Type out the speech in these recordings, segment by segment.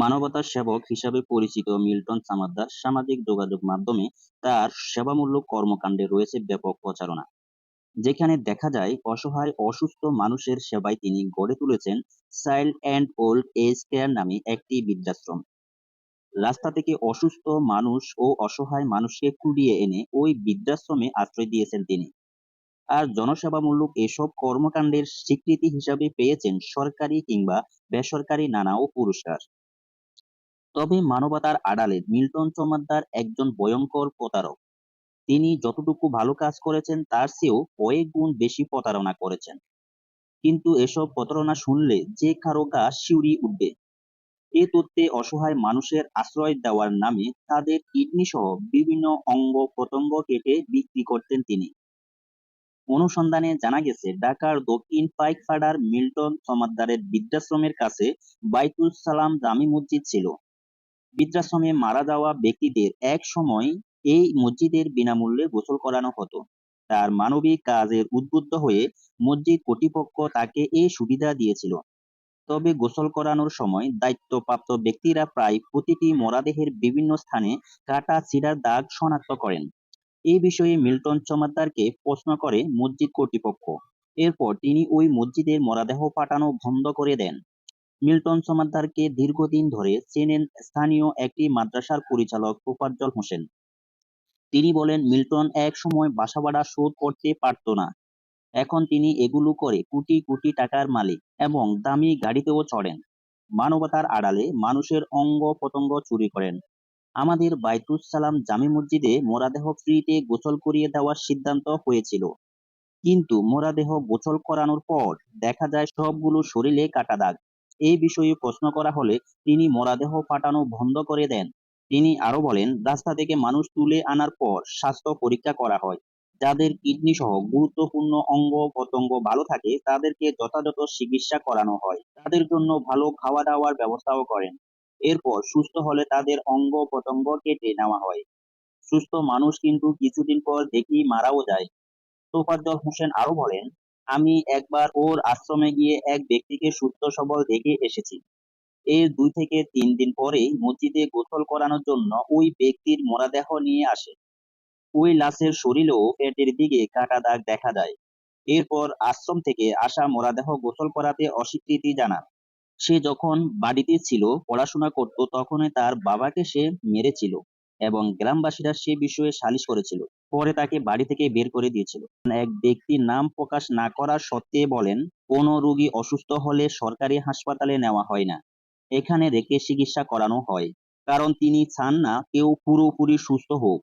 মানবতার সেবক হিসাবে পরিচিত মিল্টন সামাদ্দার সামাজিক যোগাযোগ মাধ্যমে তার সেবামূলক কর্মকাণ্ডে রয়েছে ব্যাপক প্রচারণা। যেখানে দেখা যায়, অসহায়, অসুস্থ মানুষের সেবায় তিনি গড়ে তুলেছেন child and old age care নামে একটি বৃদ্ধাশ্রম। রাস্তা থেকে অসুস্থ মানুষ ও অসহায় মানুষকে কুড়িয়ে এনে ওই বৃদ্ধাশ্রমে আশ্রয় দিয়েছেন তিনি। আর জনসেবামূলক এসব কর্মকাণ্ডের স্বীকৃতি হিসাবে পেয়েছেন সরকারি কিংবা বেসরকারি নানা ও পুরস্কার। তবে মানবতার আড়ালে মিল্টন চমাদ্দার একজন ভয়ঙ্কর প্রতারক। তিনি যতটুকু ভালো কাজ করেছেন, তার চেয়েও কয়েক গুণ বেশি প্রতারণা করেছেন। কিন্তু এসব প্রতারণা শুনলে যে কারও গা শিউরি উঠবে। এ তথ্যে অসহায় মানুষের আশ্রয় দেওয়ার নামে তাদের কিডনি সহ বিভিন্ন অঙ্গ প্রত্যঙ্গ কেটে বিক্রি করতেন তিনি। অনুসন্ধানে জানা গেছে, ঢাকার দক্ষিণ পাইকপাড়ার মিল্টন সমাদ্দারের বৃদ্ধাশ্রমের কাছে বাইতুল সালাম জামি মসজিদ ছিল। বৃদ্ধাশ্রমে মারা যাওয়া ব্যক্তিদের এক সময় এই মসজিদের বিনামূল্যে গোসল করানো হতো। তার মানবিক কাজের উদ্বুদ্ধ হয়ে মসজিদ কর্তৃপক্ষ তাকে এই সুবিধা দিয়েছিল। তবে গোসল করানোর সময় দায়িত্বপ্রাপ্ত ব্যক্তিরা প্রায় প্রতিটি মরাদেহের বিভিন্ন স্থানে কাটা ছিঁড়ার দাগ শনাক্ত করেন। এই বিষয়ে মিল্টন চমাদ্দারকে প্রশ্ন করে মসজিদ কর্তৃপক্ষ। এরপর তিনি ওই মসজিদের মরাদেহ পাঠানো বন্ধ করে দেন। মিল্টন চমাদ্দারকে দীর্ঘদিন ধরে চেনেন স্থানীয় একটি মাদ্রাসার পরিচালক তোফাজ্জল হোসেন। তিনি বলেন, মিল্টন এক সময় বাসা ভাড়া শোধ করতে পারত না। এখন তিনি এগুলো করে কোটি কোটি টাকার মালিক এবং দামি গাড়িতেও চড়েন। মানবতার আড়ালে মানুষের অঙ্গ প্রত্যঙ্গ চুরি করেন। আমাদের বাইতুস সালাম জামে মসজিদে মরাদেহ ফ্রিতে গোসল করিয়ে দেওয়ার সিদ্ধান্ত হয়েছিল। কিন্তু মরাদেহ গোসল করানোর পর দেখা যায় সবগুলো শরীরে কাটা দাগ। এই বিষয়ে প্রশ্ন করা হলে তিনি মরাদেহ পাঠানো বন্ধ করে দেন। তিনি আরও বলেন, রাস্তা থেকে মানুষ তুলে আনার পর স্বাস্থ্য পরীক্ষা করা হয়। যাদের কিডনি সহ গুরুত্বপূর্ণ অঙ্গ প্রত্যঙ্গ ভালো থাকে, তাদেরকে যথাযথ চিকিৎসা করানো হয়। তাদের জন্য ভালো খাওয়া দাওয়ার ব্যবস্থাও করেন। এরপর সুস্থ হলে তাদের অঙ্গ প্রত্যঙ্গ কেটে নেওয়া হয়। সুস্থ মানুষ কিন্তু কিছুদিন পর দেখি মারাও যায়। তোফাজ্জল হোসেন আরও বলেন, আমি একবার ওর আশ্রমে গিয়ে এক ব্যক্তিকে সুস্থ সবল দেখে এসেছি। এর দুই থেকে তিন দিন পরেই মসজিদে গোসল করানোর জন্য ওই ব্যক্তির মরাদেহ নিয়ে আসে। ওই লাশের শরীরেও পেটের দিকে কাটা দাগ দেখা যায়। এরপর আশ্রম থেকে আসা মরাদেহ গোসল করাতে অস্বীকৃতি জানান। সে যখন বাড়িতে ছিল, পড়াশোনা করত, তখনই তার বাবাকে সে মেরেছিল এবং গ্রামবাসীরা সে বিষয়ে সালিশ করেছিল। পরে তাকে বাড়ি থেকে বের করে দিয়েছিল। এক ব্যক্তি নাম প্রকাশ না করা সত্ত্বে বলেন, কোনো রোগী অসুস্থ হলে সরকারি হাসপাতালে নেওয়া হয় না। এখানে রেখে চিকিৎসা করানো হয়। কারণ তিনি চান না কেউ পুরোপুরি সুস্থ হোক।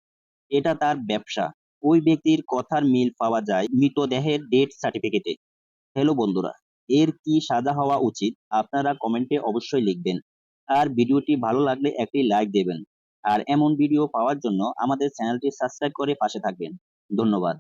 এটা তার ব্যবসা। ওই ব্যক্তির কথার মিল পাওয়া যায় মৃতদেহের ডেথ সার্টিফিকেটে হ্যালো বন্ধুরা। এর কি সাজা হওয়া উচিত, আপনারা কমেন্টে অবশ্যই লিখবেন। আর ভিডিওটি ভালো লাগলে একটি লাইক দেবেন। আর এমন ভিডিও পাওয়ার জন্য আমাদের চ্যানেলটি সাবস্ক্রাইব করে পাশে থাকবেন। ধন্যবাদ।